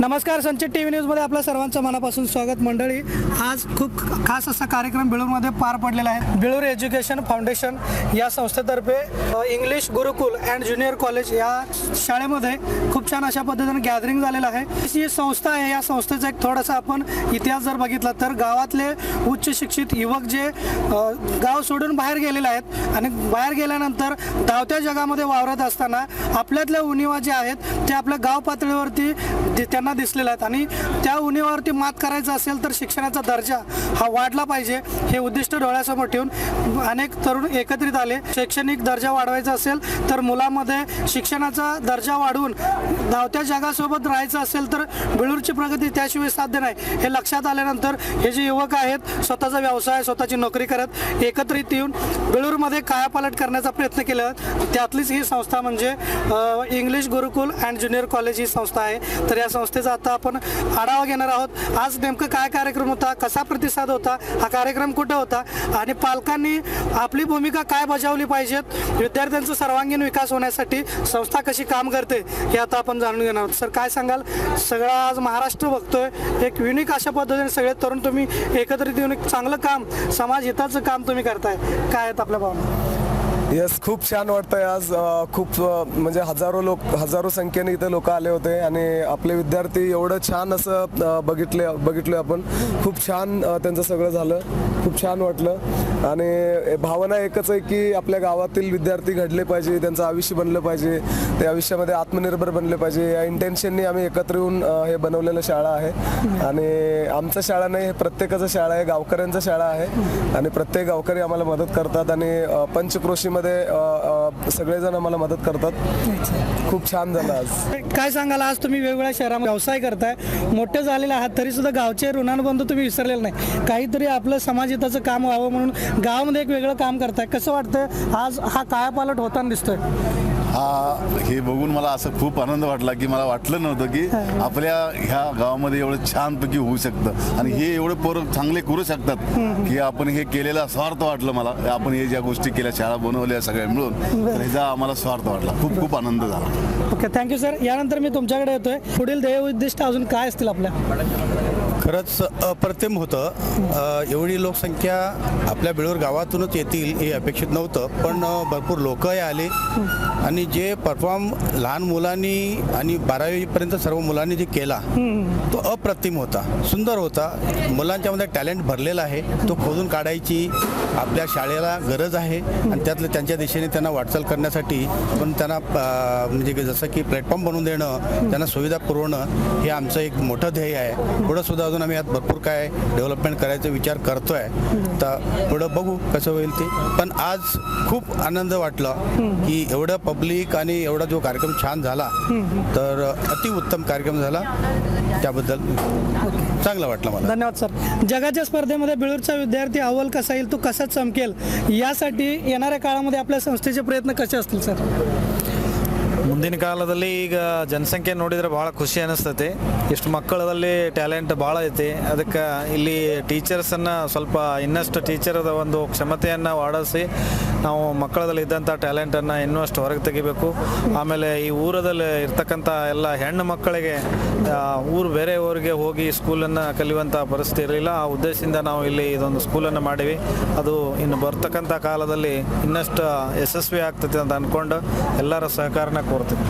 नमस्कार संचित T V न्यूजमध्ये आपल्या सर्वांचं मनापासून स्वागत मंडळी आज खूप खास असा कार्यक्रम बिळूरमध्ये पार पडलेला आहे बिळूर एज्युकेशन फाउंडेशन या संस्थेतर्फे English Gurukul and junior college या शाळेमध्ये खूप छान अशा पद्धतीने गॅदरिंग झालेलं आहे ही संस्था आहे या संस्थेचा एक थोडासा आपण इतिहास जर बघितला तर गावातले उच्च शिक्षित युवक जे गाव सोडून बाहेर गेलेले आहेत आणि बाहेर गेल्यानंतर धावत्या जगामध्ये वावरत असताना आपल्यातल्या उणिवा ज्या आहेत ते आपल्या गाव पातळीवरती त्यांना त्यांना दिसलेला आहेत आणि त्या उणीवरती मात करायचं असेल तर शिक्षणाचा दर्जा हा वाढला पाहिजे हे उद्दिष्ट डोळ्यासमोर ठेवून अनेक तरुण एकत्रित आले शैक्षणिक दर्जा वाढवायचा असेल तर मुलामध्ये शिक्षणाचा दर्जा वाढवून धावत्या जगासोबत राहायचं असेल तर बेळूरची प्रगती त्याशिवाय साध्य नाही हे लक्षात आल्यानंतर हे जे युवक आहेत स्वतःचा व्यवसाय स्वतःची नोकरी करत एकत्रित येऊन बेळूरमध्ये कायापालट करण्याचा प्रयत्न केला त्यातलीच ही संस्था म्हणजे English Gurukul and junior college ही संस्था आहे तर या संस्था संस्थेचा आता आपण आढावा घेणार आहोत आज नेमकं काय कार्यक्रम होता कसा प्रतिसाद होता हा कार्यक्रम कुठं होता आणि पालकांनी आपली भूमिका काय बजावली पाहिजेत विद्यार्थ्यांचा सर्वांगीण विकास होण्यासाठी संस्था कशी काम करते हे आता आपण जाणून घेणार आहोत सर काय सांगाल सगळा आज महाराष्ट्र बघतोय एक युनिक अशा पद्धतीने सगळे तरुण तुम्ही एकत्रित येऊन एक चांगलं काम समाज हिताचं काम तुम्ही करताय काय आहेत आपल्या भावना येस खूप छान वाटतंय आज खूप म्हणजे हजारो लोक हजारो संख्येने इथे लोक आले होते आणि आपले विद्यार्थी एवढं छान असं बघितले बघितलो आपण खूप छान त्यांचं सगळं झालं खूप छान वाटलं आणि भावना एकच आहे की आपल्या गावातील विद्यार्थी घडले पाहिजे त्यांचं आयुष्य बनलं पाहिजे ते आयुष्यामध्ये आत्मनिर्भर बनले पाहिजे या इंटेन्शननी आम्ही एकत्र येऊन हे बनवलेलं शाळा आहे आणि आमचं शाळा नाही हे प्रत्येकाचं शाळा आहे गावकऱ्यांचं शाळा आहे आणि प्रत्येक गावकरी आम्हाला मदत करतात आणि पंचक्रोशी मध्ये सगळेजण मला मदत करतात खूप छान झालं आज काय सांगाल आज तुम्ही वेगवेगळ्या शहरामध्ये व्यवसाय करताय मोठे झालेले आहात तरी सुद्धा गावचे ऋणानुबंध तुम्ही विसरलेले नाही काहीतरी आपलं हिताचं काम व्हावं म्हणून गावामध्ये एक वेगळं काम करताय कसं वाटतं आज हा कायापालट होताना दिसतोय हा हे बघून मला असं खूप आनंद वाटला की मला वाटलं नव्हतं की आपल्या ह्या गावामध्ये एवढं छान छानपैकी होऊ शकतं आणि हे एवढे पोर चांगले करू शकतात की आपण हे केलेला स्वार्थ वाटलं मला आपण हे ज्या गोष्टी केल्या शाळा बनवल्या सगळ्या मिळून ह्याचा आम्हाला स्वार्थ वाटला खूप खूप आनंद झाला ओके थँक्यू सर यानंतर मी तुमच्याकडे येतोय पुढील ध्येय उद्दिष्ट अजून काय असतील आपल्या खरंच अप्रतिम होतं एवढी लोकसंख्या आपल्या बेळूर गावातूनच येतील हे अपेक्षित नव्हतं पण भरपूर लोकही आले आणि जे परफॉर्म लहान मुलांनी आणि बारावीपर्यंत सर्व मुलांनी जे केला तो अप्रतिम होता सुंदर होता मुलांच्यामध्ये टॅलेंट भरलेला आहे तो खोदून काढायची आपल्या शाळेला गरज आहे आणि त्यातलं त्यांच्या दिशेने त्यांना वाटचाल करण्यासाठी पण त्यांना म्हणजे जसं की प्लॅटफॉर्म बनवून देणं त्यांना सुविधा पुरवणं हे आमचं एक मोठं ध्येय आहे पुढं सुद्धा माध्यमातून आम्ही यात भरपूर काय डेव्हलपमेंट करायचा विचार करतोय आहे तर पुढं बघू कसं होईल ते पण आज खूप आनंद वाटला की एवढं पब्लिक आणि एवढा जो कार्यक्रम छान झाला तर अति उत्तम कार्यक्रम झाला त्याबद्दल चांगला वाटलं मला धन्यवाद सर जगाच्या स्पर्धेमध्ये बिळूरचा विद्यार्थी अव्वल कसा येईल तो कसा चमकेल यासाठी येणाऱ्या काळामध्ये आपल्या संस्थेचे प्रयत्न कसे असतील सर ಮುಂದಿನ ಕಾಲದಲ್ಲಿ ಈಗ ಜನಸಂಖ್ಯೆ ನೋಡಿದರೆ ಭಾಳ ಖುಷಿ ಅನಿಸ್ತತಿ ಇಷ್ಟು ಮಕ್ಕಳಲ್ಲಿ ಟ್ಯಾಲೆಂಟ್ ಭಾಳ ಐತಿ ಅದಕ್ಕೆ ಇಲ್ಲಿ ಟೀಚರ್ಸನ್ನು ಸ್ವಲ್ಪ ಇನ್ನಷ್ಟು ಟೀಚರ್ದ ಒಂದು ಕ್ಷಮತೆಯನ್ನು ವಾಡಿಸಿ ನಾವು ಮಕ್ಕಳದಲ್ಲಿ ಇದ್ದಂಥ ಟ್ಯಾಲೆಂಟನ್ನು ಇನ್ನಷ್ಟು ಹೊರಗೆ ತೆಗಿಬೇಕು ಆಮೇಲೆ ಈ ಊರದಲ್ಲಿ ಇರ್ತಕ್ಕಂಥ ಎಲ್ಲ ಹೆಣ್ಣು ಮಕ್ಕಳಿಗೆ ಊರು ಬೇರೆ ಊರಿಗೆ ಹೋಗಿ ಸ್ಕೂಲನ್ನು ಕಲಿಯುವಂಥ ಪರಿಸ್ಥಿತಿ ಇರಲಿಲ್ಲ ಆ ಉದ್ದೇಶದಿಂದ ನಾವು ಇಲ್ಲಿ ಇದೊಂದು ಸ್ಕೂಲನ್ನು ಮಾಡಿವಿ ಅದು ಇನ್ನು ಬರ್ತಕ್ಕಂಥ ಕಾಲದಲ್ಲಿ ಇನ್ನಷ್ಟು ಯಶಸ್ವಿ ಆಗ್ತದೆ ಅಂತ ಅಂದ್ಕೊಂಡು ಎಲ್ಲರ ಸಹಕಾರನ ಕೋರ್ತೀವಿ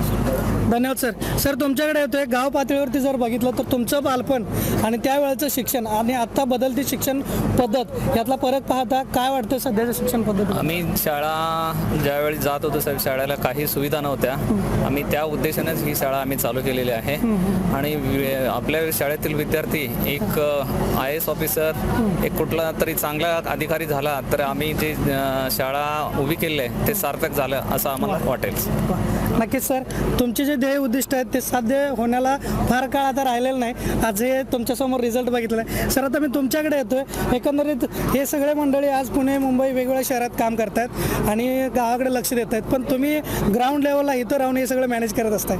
धन्यवाद सर सर तुमच्याकडे येतोय गाव पातळीवरती जर बघितलं तर तुमचं बालपण आणि त्यावेळेचं शिक्षण आणि आत्ता बदलती शिक्षण पद्धत यातला फरक पाहता काय वाटतं सध्याच्या शिक्षण पद्धत आम्ही शाळा ज्यावेळी जात होतो सर शाळेला काही सुविधा नव्हत्या आम्ही त्या उद्देशानेच ही शाळा आम्ही चालू केलेली आहे आणि आपल्या शाळेतील विद्यार्थी एक आय एस ऑफिसर एक कुठला तरी चांगला अधिकारी झाला तर आम्ही जे शाळा उभी केली आहे ते सार्थक झालं असं आम्हाला वाटेल नक्कीच सर तुमचे जे ध्येय उद्दिष्ट आहेत ते साध्य होण्याला फार काळ आता राहिलेलं नाही आज हे तुमच्यासमोर रिझल्ट बघितलं आहे सर आता मी तुमच्याकडे येतोय एकंदरीत हे सगळे मंडळी आज पुणे मुंबई वेगवेगळ्या शहरात काम करतात आणि गावाकडे लक्ष देत आहेत पण तुम्ही ग्राउंड लेवलला इथं राहून हे सगळं मॅनेज करत असताय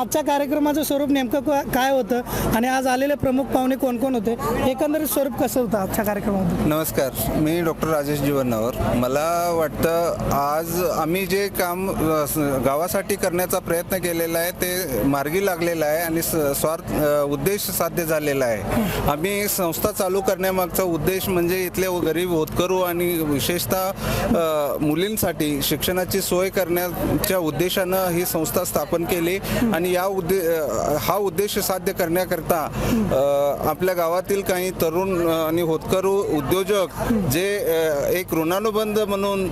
आजच्या कार्यक्रमाचं स्वरूप नेमकं काय होतं आणि आज आलेले प्रमुख पाहुणे कोण कोण होते एकंदरीत स्वरूप कसं होतं आजच्या कार्यक्रमात नमस्कार मी डॉक्टर राजेश जीवनवर मला वाटतं आज आम्ही जे काम गावासाठी करण्याचा प्रयत्न केलेला आहे ते मार्गी लागलेला आहे आणि स्वार्थ उद्देश साध्य झालेला आहे आम्ही संस्था चालू करण्यामागचा उद्देश म्हणजे इथले गरीब होतकरू आणि विशेषतः मुलींसाठी शिक्षणाची सोय करण्याच्या उद्देशानं ही संस्था स्थापन केली आणि या उद्दे हा उद्देश साध्य करण्याकरता आपल्या गावातील काही तरुण आणि होतकरू उद्योजक जे एक ऋणानुबंध म्हणून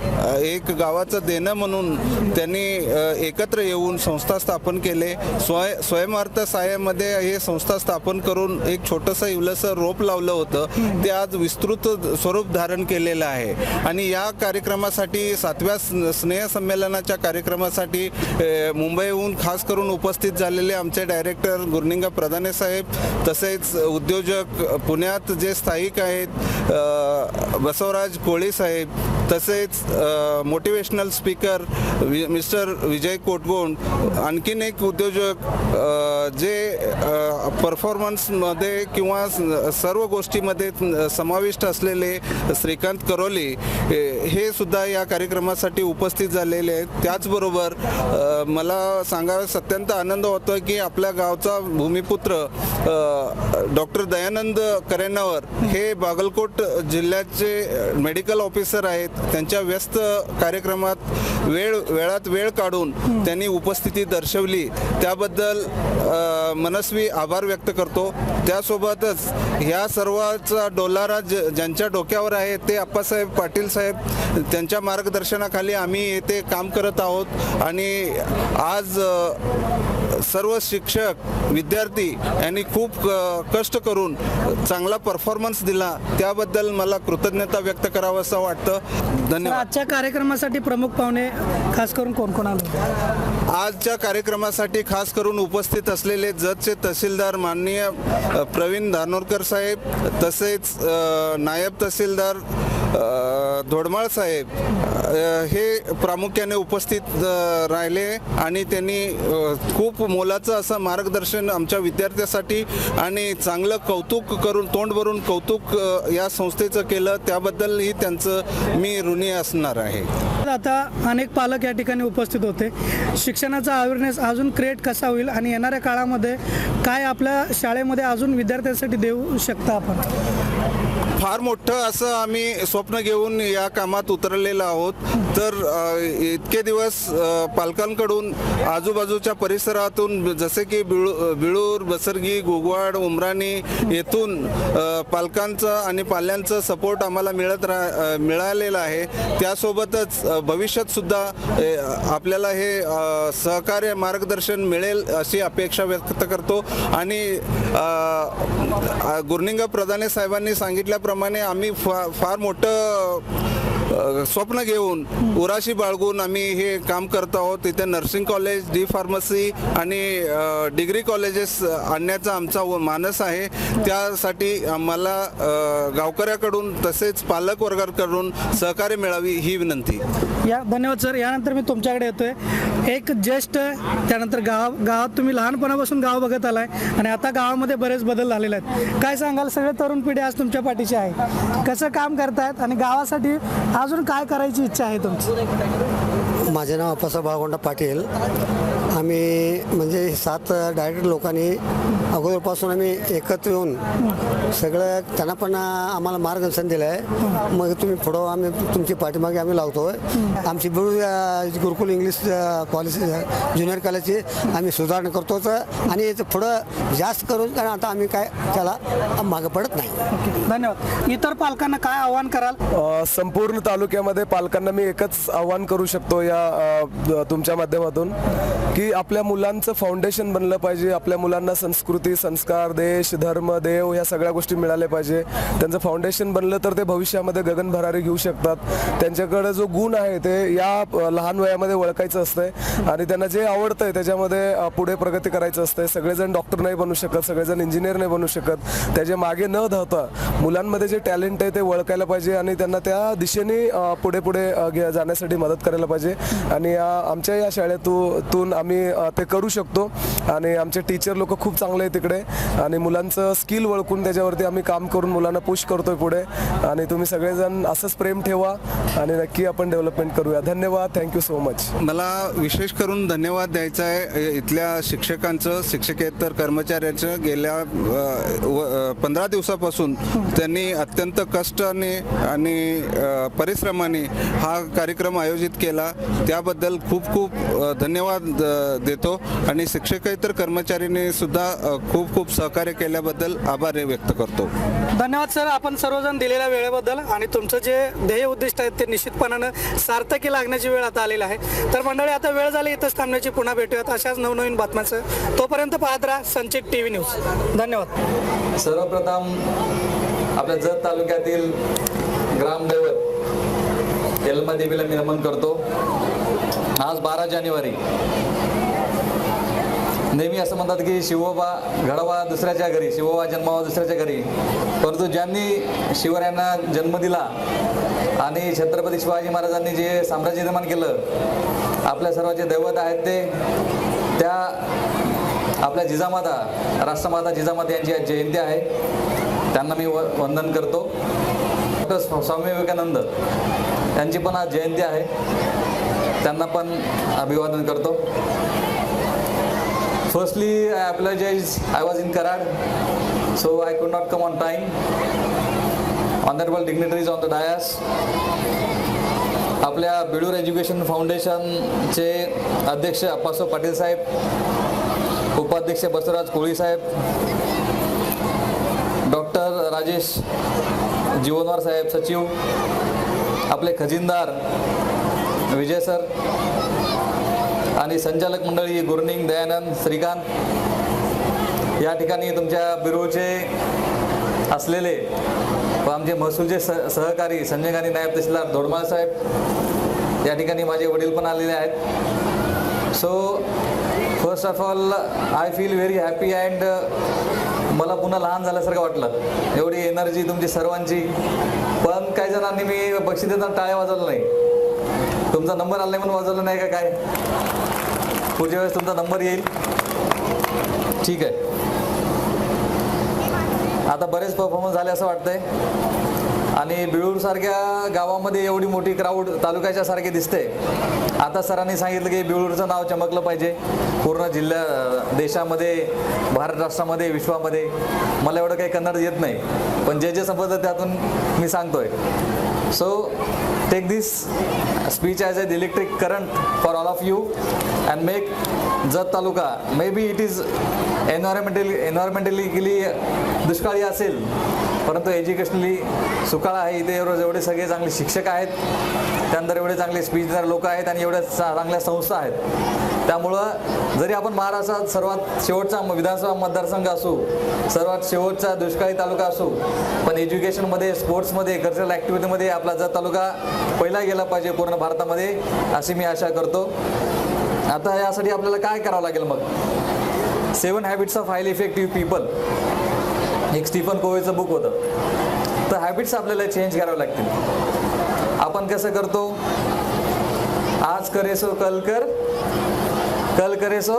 एक गावाचं देणं म्हणून त्यांनी एकत्र एकत्र येऊन संस्था स्थापन केले स्वय स्वयंअर्थ सहाय्यामध्ये हे संस्था स्थापन करून एक छोटंसं इवलंसं रोप लावलं होतं ते आज विस्तृत स्वरूप धारण केलेलं आहे आणि या कार्यक्रमासाठी सातव्या संमेलनाच्या कार्यक्रमासाठी मुंबईहून खास करून उपस्थित झालेले आमचे डायरेक्टर गुरनिंगा प्रधाने साहेब तसेच उद्योजक पुण्यात जे स्थायिक आहेत बसवराज कोळी साहेब तसेच motivational speaker mister Vijay Kotgond आणखीन एक उद्योजक जे परफॉर्मन्समध्ये किंवा सर्व गोष्टीमध्ये समाविष्ट असलेले श्रीकांत करोली हे सुद्धा या कार्यक्रमासाठी उपस्थित झालेले आहेत त्याचबरोबर मला सांगाव्यास अत्यंत आनंद होतो की आपल्या गावचा भूमिपुत्र डॉक्टर दयानंद करेनावर हे बागलकोट जिल्ह्याचे मेडिकल ऑफिसर आहेत त्यांच्या व्यस्त कार्यक्रमात वेळ वेळात वेळ काढून त्यांनी यांनी उपस्थिती दर्शवली त्याबद्दल मनस्वी आभार व्यक्त करतो त्यासोबतच ह्या सर्वाचा डोलारा ज ज्यांच्या डोक्यावर आहे ते अप्पासाहेब पाटील साहेब त्यांच्या मार्गदर्शनाखाली आम्ही येथे काम करत आहोत आणि आज सर्व शिक्षक विद्यार्थी यांनी खूप कष्ट करून चांगला परफॉर्मन्स दिला त्याबद्दल मला कृतज्ञता व्यक्त करावं असं वाटतं धन्यवाद आजच्या कार्यक्रमासाठी प्रमुख पाहुणे खास करून कोण कोण आले आजच्या कार्यक्रमासाठी खास करून उपस्थित असलेले जतचे तहसीलदार माननीय प्रवीण धानोरकर साहेब तसेच नायब तहसीलदार धोडमाळ साहेब हे प्रामुख्याने उपस्थित राहिले आणि त्यांनी खूप मोलाचं असं मार्गदर्शन आमच्या विद्यार्थ्यासाठी आणि चांगलं कौतुक करून तोंड भरून कौतुक या संस्थेचं केलं त्याबद्दलही त्यांचं मी ऋणी असणार आहे आता अनेक पालक या ठिकाणी उपस्थित होते शिक्षणाचा अवेअरनेस अजून क्रिएट कसा होईल आणि येणाऱ्या काळामध्ये काय आपल्या शाळेमध्ये अजून विद्यार्थ्यांसाठी देऊ शकता आपण फार मोठं असं आम्ही स्वप्न घेऊन या कामात उतरलेलं आहोत तर इतके दिवस पालकांकडून आजूबाजूच्या परिसरातून जसे की बिळू बिळूर बसरगी गोगवाड उमराणी येथून पालकांचं आणि पाल्यांचं सपोर्ट आम्हाला मिळत रा मिळालेला आहे त्यासोबतच भविष्यातसुद्धा आपल्याला हे सहकार्य मार्गदर्शन मिळेल अशी अपेक्षा व्यक्त करतो आणि गुरुनिंग प्रधाने साहेबांनी सांगितल्या म्हटल्याप्रमाणे आम्ही फा फार मोठं स्वप्न घेऊन उराशी बाळगून आम्ही हे काम करत आहोत तिथे नर्सिंग कॉलेज डी फार्मसी आणि डिग्री कॉलेजेस आणण्याचा आमचा मानस आहे त्यासाठी आम्हाला गावकऱ्याकडून तसेच पालक वर्गाकडून सहकार्य मिळावी ही विनंती या धन्यवाद सर यानंतर मी तुमच्याकडे येतोय एक ज्येष्ठ त्यानंतर गाव गावात तुम्ही लहानपणापासून गाव बघत आलाय आणि आता गावामध्ये बरेच बदल झालेले आहेत काय सांगाल सगळे तरुण पिढी आज तुमच्या पाठीची आहे कसं काम करतायत आणि गावासाठी अजून काय करायची इच्छा आहे तुमची माझे नाव अपसा बाळगोंडा पाटील आम्ही म्हणजे सात डायरेक्ट लोकांनी अगोदरपासून आम्ही एकत्र येऊन सगळं त्यांना पण आम्हाला मार्गदर्शन दिलं आहे मग तुम्ही पुढं आम्ही तुमची पाठीमागे आम्ही लावतो आमची Bilu Gurukul English college junior कॉलेजची आम्ही सुधारणा करतोच आणि याचं पुढं जास्त करून कारण आता आम्ही काय त्याला मागं पडत नाही धन्यवाद इतर पालकांना काय आव्हान कराल संपूर्ण तालुक्यामध्ये पालकांना मी एकच आव्हान करू शकतो या तुमच्या माध्यमातून की आपल्या मुलांचं फाउंडेशन बनलं पाहिजे आपल्या मुलांना संस्कृती संस्कार देश धर्म देव या सगळ्या गोष्टी मिळाल्या पाहिजे त्यांचं फाउंडेशन बनलं तर ते भविष्यामध्ये गगन भरारी घेऊ शकतात त्यांच्याकडे जो गुण आहे ते या लहान वयामध्ये ओळखायचं असतंय आणि त्यांना जे आवडतंय त्याच्यामध्ये पुढे प्रगती करायचं असतंय सगळेजण डॉक्टर नाही बनू शकत सगळेजण इंजिनियर नाही बनू शकत त्याच्या मागे न धावता मुलांमध्ये जे टॅलेंट आहे ते ओळखायला पाहिजे आणि त्यांना त्या दिशेने पुढे पुढे जाण्यासाठी मदत करायला पाहिजे आणि आमच्या या शाळेतून आम्ही आम्ही ते करू शकतो आणि आमचे टीचर लोक खूप चांगले आहेत तिकडे आणि मुलांचं स्किल वळखून त्याच्यावरती आम्ही काम करून मुलांना पुश करतोय पुढे आणि तुम्ही सगळेजण असंच प्रेम ठेवा आणि नक्की आपण डेव्हलपमेंट करूया धन्यवाद थँक्यू सो मच मला विशेष करून धन्यवाद द्यायचा आहे इथल्या शिक्षकांचं शिक्षकेतर कर्मचाऱ्यांचं गेल्या पंधरा दिवसापासून त्यांनी अत्यंत कष्टाने आणि परिश्रमाने हा कार्यक्रम आयोजित केला त्याबद्दल खूप खूप धन्यवाद देतो आणि शिक्षकेतर कर्मचारीने सुद्धा खूप खूप सहकार्य केल्याबद्दल आभार व्यक्त करतो धन्यवाद सर आपण सर्वजण दिलेल्या वेळेबद्दल आणि तुमचं जे ध्येय उद्दिष्ट आहे ते निश्चितपणानं सार्थकी लागण्याची वेळ आता आलेली आहे तर मंडळी आता वेळ झाली इथंच थांबण्याची पुन्हा भेटूयात अशाच नवनवीन बातम्यांचं तोपर्यंत पाहत राहा संचित टीव्ही न्यूज धन्यवाद सर्वप्रथम आपल्या जत तालुक्यातील ग्रामदैवत यलमा देवीला मी नमन करतो आज बारा जानेवारी नेहमी असं म्हणतात की शिवबा घडवा दुसऱ्याच्या घरी शिवबा जन्मावा दुसऱ्याच्या घरी परंतु ज्यांनी शिवरायांना जन्म दिला आणि छत्रपती शिवाजी महाराजांनी जे साम्राज्य निर्माण केलं आपल्या सर्वांचे दैवत आहेत ते त्या आपल्या जिजामाता राष्ट्रमाता जिजामाता यांची आज जयंती आहे त्यांना मी व वंदन करतो स्वामी विवेकानंद यांची पण आज जयंती आहे त्यांना पण अभिवादन करतो Firstly, I apologize. I was in Karar, so I could not come on time. Honorable dignitaries on the dais, आपल्या बिडूर एज्युकेशन फाउंडेशनचे अध्यक्ष अप्पासो पाटील साहेब उपाध्यक्ष बसवराज कोळी साहेब डॉक्टर राजेश जीवनवार साहेब सचिव आपले खजिनदार विजय सर आणि संचालक मंडळी गुरनिंग दयानंद श्रीकांत या ठिकाणी तुमच्या बिरोचे असलेले व आमचे महसूलचे स सहकारी संजय गांधी नायब तहसीलदार धोडमाळ साहेब या ठिकाणी माझे वडील पण आलेले आहेत so first of all I feel very happy and मला पुन्हा लहान झाल्यासारखं वाटलं एवढी एनर्जी तुमची सर्वांची पण काही जणांनी मी बक्षी देताना टाळ्या वाजवलं नाही तुमचा नंबर आला म्हणून वाजवलं नाही का काय पुढच्या वेळेस तुमचा नंबर येईल ठीक आहे आता बरेच परफॉर्मन्स झाले असं वाटतंय आणि सारख्या गावामध्ये एवढी मोठी क्राऊड तालुक्याच्या सारखी दिसते आता सरांनी सांगितलं की बिळूरचं नाव चमकलं पाहिजे पूर्ण जिल्ह्या देशामध्ये भारत राष्ट्रामध्ये विश्वामध्ये मला एवढं काही कन्नड येत नाही पण जे जे समजतं त्यातून मी सांगतोय so Take this speech as an electric current for all of you and make Jat taluka maybe it is environmentally गेली दुष्काळी असेल परंतु एज्युकेशनली सुकाळ आहे इथे एवढं एवढे सगळे चांगले शिक्षक आहेत त्यानंतर एवढे चांगले स्पीच देणारे लोक आहेत आणि एवढ्या चांगल्या संस्था आहेत त्यामुळं जरी आपण महाराष्ट्रात सर्वात शेवटचा विधानसभा मतदारसंघ असू सर्वात शेवटचा दुष्काळी तालुका असू पण एज्युकेशनमध्ये स्पोर्ट्समध्ये कल्चरल ॲक्टिव्हिटीमध्ये आपला जत तालुका पहिला गेला पाहिजे पूर्ण भारतामध्ये अशी मी आशा करतो आता यासाठी आपल्याला काय करावं लागेल मग seven habits of highly effective people एक स्टीफन कोवेचं बुक होतं तर हॅबिट्स आपल्याला चेंज करावे लागतील आपण कसं करतो आज करे सो कल कर कल करे सो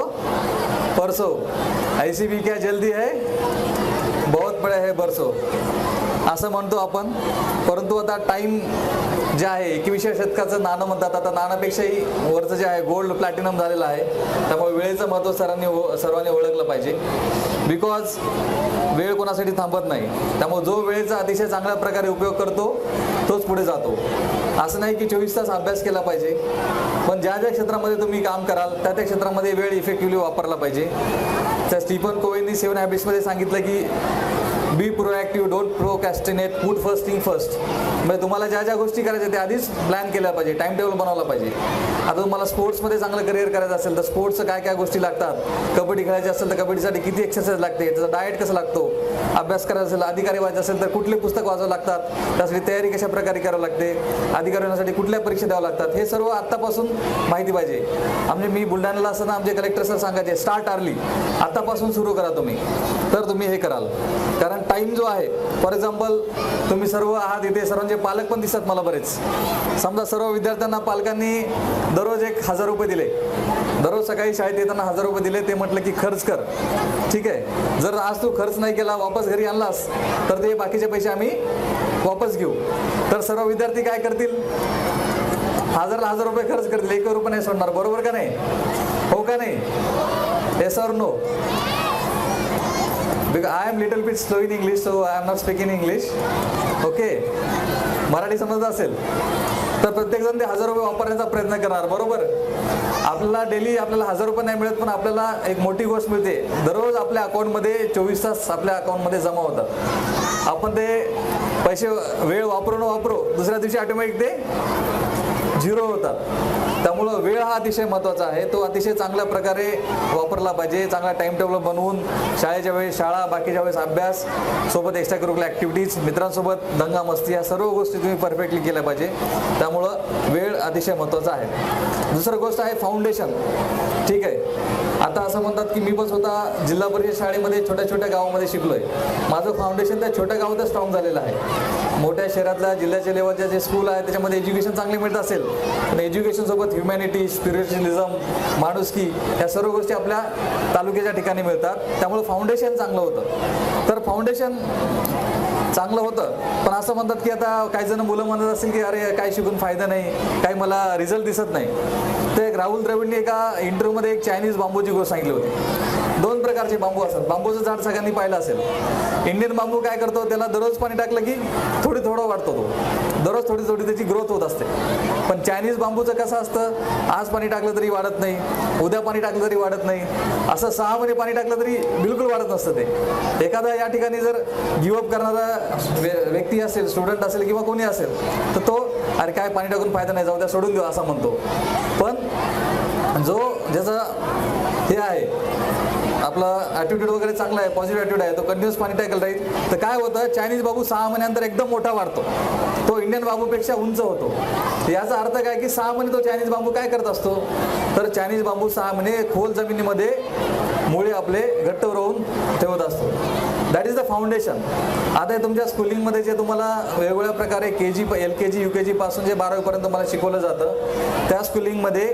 परसो ऐसी भी क्या जल्दी है बहुत बड़ा है बरसो असं म्हणतो आपण परंतु आता टाईम जे आहे एकविसव्या शतकाचं नाणं म्हणतात आता नाणापेक्षाही वरचं जे आहे गोल्ड प्लॅटिनम झालेलं आहे त्यामुळे वेळेचं महत्त्व सरांनी सर्वांनी ओळखलं पाहिजे बिकॉज वेळ कोणासाठी थांबत नाही त्यामुळे जो वेळेचा अतिशय चांगल्या प्रकारे उपयोग करतो तोच पुढे जातो असं नाही की चोवीस तास अभ्यास केला पाहिजे पण ज्या ज्या क्षेत्रामध्ये तुम्ही काम कराल त्या त्या क्षेत्रामध्ये वेळ इफेक्टिव्हली वापरला पाहिजे त्या स्टीफन कोवेनी सेवन हॅबिट्समध्ये सांगितलं की Be proactive, don't procrastinate, put first thing first. म्हणजे तुम्हाला ज्या ज्या गोष्टी करायच्या त्या आधीच प्लॅन केल्या पाहिजे टाइम टेबल बनवला पाहिजे आता तुम्हाला स्पोर्ट्समध्ये चांगलं करिअर करायचं असेल तर स्पोर्ट्सचं काय काय गोष्टी लागतात कबड्डी खेळायची असेल तर कबड्डीसाठी किती एक्सरसाइज लागते त्याचा डायट कसा लागतो अभ्यास करायचा असेल अधिकारी व्हायचं असेल तर कुठले पुस्तक वाचावं लागतात त्यासाठी तयारी कशा प्रकारे करावी लागते अधिकारी होण्यासाठी कुठल्या परीक्षा द्याव्या लागतात हे सर्व आत्तापासून माहिती पाहिजे म्हणजे मी बुलढाण्याला असताना आमचे कलेक्टर सर सांगायचे स्टार्ट अर्ली आतापासून सुरू करा तुम्ही तर तुम्ही हे कराल कारण टाइम जो आहे फॉर एक्झाम्पल तुम्ही सर्व आहात इथे सर्वांचे पालक पण दिसतात मला बरेच समजा सर्व विद्यार्थ्यांना पालकांनी दररोज एक हजार रुपये दिले दररोज सकाळी शाळेत येताना हजार रुपये दिले ते म्हटलं की खर्च कर ठीक आहे जर आज तू खर्च नाही केला वापस घरी आणलास तर ते बाकीचे पैसे आम्ही वापस घेऊ तर सर्व विद्यार्थी काय करतील हजारला हजार रुपये खर्च करतील एक रुपये नाही सोडणार बरोबर का नाही हो का नाही yes or no I am little little slow in English so I am not speak in English okay Marathi समजत असेल तर जण ते हजार रुपये वापरण्याचा प्रयत्न करणार बरोबर आपल्याला डेली आपल्याला हजार रुपये नाही मिळत पण आपल्याला एक मोठी गोष्ट मिळते दररोज आपल्या अकाउंटमध्ये चोवीस तास आपल्या अकाउंटमध्ये जमा होतात आपण ते पैसे वेळ वापरू न वापरू दुसऱ्या दिवशी ऑटोमॅटिक ते झिरो होतात त्यामुळं वेळ हा अतिशय महत्वाचा आहे तो अतिशय चांगल्या प्रकारे वापरला पाहिजे चांगला टाइम टेबल बनवून शाळेच्या वेळेस शाळा बाकीच्या वेळेस अभ्यास सोबत एक्स्ट्रा करुकल ॲक्टिव्हिटीज मित्रांसोबत दंगा मस्ती या सर्व गोष्टी तुम्ही परफेक्टली केल्या पाहिजे त्यामुळं वेळ अतिशय महत्त्वाचा आहे दुसरं गोष्ट आहे फाउंडेशन ठीक आहे आता असं म्हणतात की मी पण स्वतः जिल्हा परिषद शाळेमध्ये छोट्या छोट्या गावामध्ये शिकलो आहे माझं फाउंडेशन त्या छोट्या गावातच स्ट्रॉंग झालेलं आहे मोठ्या शहरातल्या जिल्ह्याच्या लेवलच्या जे स्कूल आहे त्याच्यामध्ये एज्युकेशन चांगले मिळत असेल पण एज्युकेशनसोबत ह्युमॅनिटी स्पिरिच्युअलिझम माणुसकी या सर्व गोष्टी आपल्या तालुक्याच्या ठिकाणी मिळतात त्यामुळे फाउंडेशन चांगलं होतं तर फाउंडेशन चांगलं होतं पण असं म्हणतात की आता काही जण मुलं म्हणत असतील की अरे काय शिकून फायदा नाही काही मला रिझल्ट दिसत नाही ते राहुल द्रविडने एका इंटरव्ह्यूमध्ये एक चायनीज बांबूची गोष्ट सांगितली होती दोन प्रकारचे बांबू असतात बांबूचं झाड सगळ्यांनी पाहिलं असेल इंडियन बांबू काय करतो त्याला दररोज पाणी टाकलं की थोडी थोडं वाढतो तो दररोज थोडी थोडी त्याची ग्रोथ होत असते पण चायनीज बांबूचं कसं असतं आज पाणी टाकलं तरी वाढत नाही उद्या पाणी टाकलं तरी वाढत नाही असं सहा महिने पाणी टाकलं तरी बिलकुल वाढत नसतं ते एखादा या ठिकाणी जर गिवअप करणारा व्यक्ती असेल स्टुडंट असेल किंवा कोणी असेल तर तो अरे काय पाणी टाकून फायदा नाही जाऊ त्या सोडून देऊ असं म्हणतो पण जो ज्याचा हे आहे आपला ॲटिट्यूड वगैरे चांगला आहे पॉझिटिव्ह ॲटिट्यूड आहे तो कंटिन्यूस पाणी टाकल राहील तर काय होतं चायनीज बाबू सहा महिन्यानंतर एकदम मोठा वाढतो तो इंडियन बांबूपेक्षा उंच होतो याचा अर्थ काय की सहा महिने तो चायनीज बांबू काय करत असतो तर चायनीज बांबू सहा महिने खोल जमिनीमध्ये मुळे आपले घट्ट राहून ठेवत असतो फाउंडेशन आता तुमच्या स्कूलिंगमध्ये जे तुम्हाला वेगवेगळ्या प्रकारे के G L K G you के जीपासून जे बारावीपर्यंत तुम्हाला शिकवलं जातं त्या स्कूलिंगमध्ये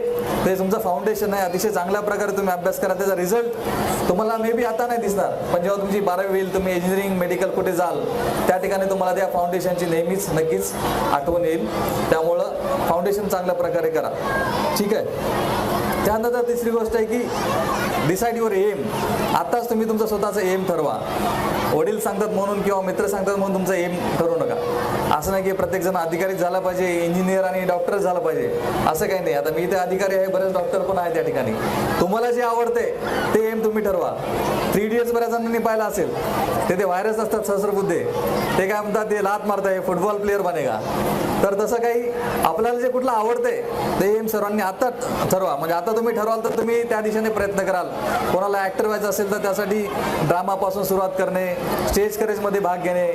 ते तुमचं फाउंडेशन आहे अतिशय चांगल्या प्रकारे तुम्ही अभ्यास करा त्याचा रिझल्ट तुम्हाला मे बी आता नाही दिसणार पण जेव्हा तुमची बारावी होईल तुम्ही इंजिनिअरिंग मेडिकल कुठे जाल त्या ठिकाणी तुम्हाला त्या फाउंडेशनची नेहमीच नक्कीच आठवण येईल त्यामुळं फाउंडेशन चांगल्या प्रकारे करा ठीक आहे त्यानंतर तिसरी गोष्ट आहे की डिसाईड युअर एम आत्ताच तुम्ही तुमचं स्वतःचं एम ठरवा वडील सांगतात म्हणून किंवा मित्र सांगतात म्हणून तुमचं एम ठरवू नका असं नाही की प्रत्येकजण अधिकारी झाला पाहिजे इंजिनियर आणि डॉक्टर झाला पाहिजे असं काही नाही आता मी इथे अधिकारी आहे बरेच डॉक्टर पण आहे त्या ठिकाणी तुम्हाला जे आवडते ते एम तुम्ही ठरवा थ्री एस बऱ्याच जणांनी पाहिला असेल तेथे व्हायरस असतात सहस्रबुद्धे ते काय म्हणतात ते लात मारताय फुटबॉल प्लेअर का तर तसं काही आपल्याला जे कुठलं आवडतंय ते एम सर्वांनी आता ठरवा म्हणजे आता तुम्ही ठरवाल तर तुम्ही त्या दिशेने प्रयत्न कराल कोणाला ॲक्टर व्हायचं असेल तर त्यासाठी ड्रामापासून सुरुवात करणे स्टेज करेजमध्ये भाग घेणे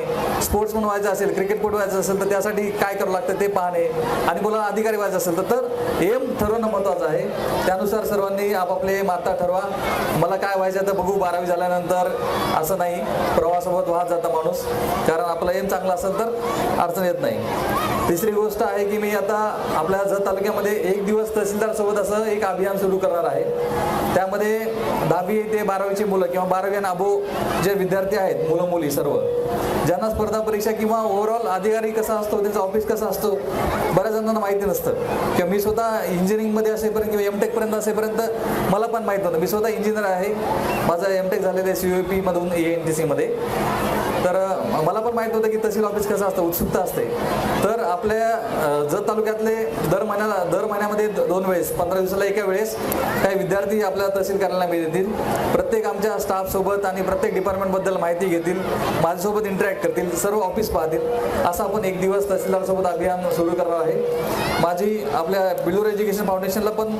स्पोर्ट्स म्हणून व्हायचं असेल क्रिकेटपट व्हायचं असेल तर त्यासाठी काय करावं लागतं ते पाहणे आणि कोणाला अधिकारी व्हायचं असेल तर एम ठरवणं महत्त्वाचं आहे त्यानुसार सर्वांनी आपापले एम आता ठरवा मला काय व्हायचं तर बघू बारावी झाल्यानंतर असं नाही प्रवासोबत वाहत जाता माणूस कारण आपला एम चांगला असेल तर अडचण येत नाही तिसरी गोष्ट आहे की मी आता आपल्या जत तालुक्यामध्ये एक दिवस तहसीलदार सोबत असं एक अभियान सुरू करणार आहे त्यामध्ये दहावी ते बारावीची मुलं किंवा बारावी आणि अबो जे विद्यार्थी आहेत मुलं मुली सर्व ज्यांना स्पर्धा परीक्षा किंवा ओव्हरऑल अधिकारी कसा असतो त्यांचा ऑफिस कसा असतो बऱ्याच जणांना माहिती नसतं किंवा मी स्वतः इंजिनिअरिंगमध्ये असेपर्यंत किंवा पर्यंत असेपर्यंत मला पण माहीत नव्हतं मी स्वतः इंजिनियर आहे माझा एमटेक झालेलं आहे सी यू पीमधून ए एन टी सीमध्ये माहित होतं की तहसील ऑफिस कसं असतं उत्सुकता असते तर आपल्या जत तालुक्यातले दर महिन्याला दर महिन्यामध्ये दोन वेळेस पंधरा दिवसाला एका वेळेस काही विद्यार्थी आपल्या तहसील कार्यालयाला भेट प्रत्येक आमच्या स्टाफसोबत आणि प्रत्येक डिपार्टमेंटबद्दल माहिती घेतील माझ्यासोबत इंटरॅक्ट करतील सर्व ऑफिस पाहतील असं आपण एक दिवस तहसीलदारसोबत अभियान सुरू करणार आहे माझी आपल्या बिलोर एज्युकेशन फाउंडेशनला पण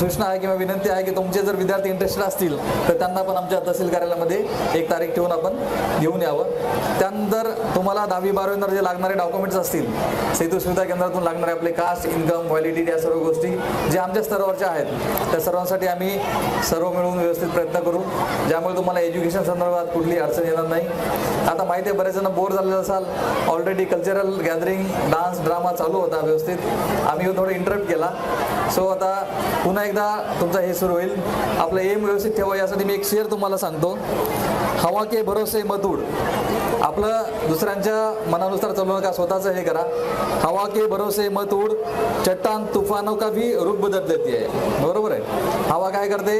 सूचना आहे किंवा विनंती आहे की तुमचे जर विद्यार्थी इंटरेस्टेड असतील तर त्यांना पण आमच्या तहसील कार्यालयामध्ये एक तारीख ठेवून आपण घेऊन यावं त्यानंतर तर तुम्हाला दहावी बारावीनंतर जे लागणारे डॉक्युमेंट्स असतील सेतू सुविधा केंद्रातून लागणारे आपले कास्ट इन्कम व्हॅलिडिटी या सर्व गोष्टी जे आमच्या स्तरावरच्या आहेत त्या सर्वांसाठी आम्ही सर्व मिळून व्यवस्थित प्रयत्न करू ज्यामुळे तुम्हाला एज्युकेशन संदर्भात कुठली अडचण येणार नाही आता माहिती आहे बरेच जण बोर झालेलं असाल already cultural gathering dance drama चालू होता व्यवस्थित आम्ही थोडं इंटरप्ट केला सो आता पुन्हा एकदा तुमचा हे सुरू होईल आपलं एम व्यवस्थित ठेवा यासाठी मी एक शेअर तुम्हाला सांगतो हवा के भरोसे मधूड आपलं दुसऱ्यांच्या मनानुसार चालू नका हे करा हवा के भरोसे मत उड चट्टान तुफानो का भी रुख बदल देते बरोबर आहे हवा काय करते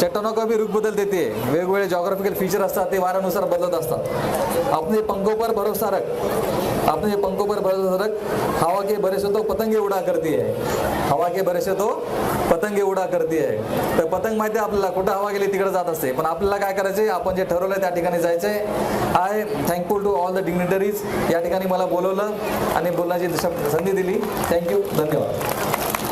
चट्टानों का भी रुख बदल देते वेगवेगळे जॉग्राफिकल फीचर असतात ते वाऱ्यानुसार बदलत असतात आपले पंखोपर पर भरोसा रख अपने पंखों पर भरोसा हवा के भरोसे तो पतंगे उड़ा करती है हवा के भरोसे तो पतंगे उडा करते आहे तर पतंग माहिती आहे आपल्याला कुठं हवा गेली तिकडे जात असते पण आपल्याला काय करायचे आपण जे ठरवलं त्या ठिकाणी जायचंय I thankful to all the dignitaries या ठिकाणी मला बोलवलं आणि बोलण्याची संधी दिली थँक्यू धन्यवाद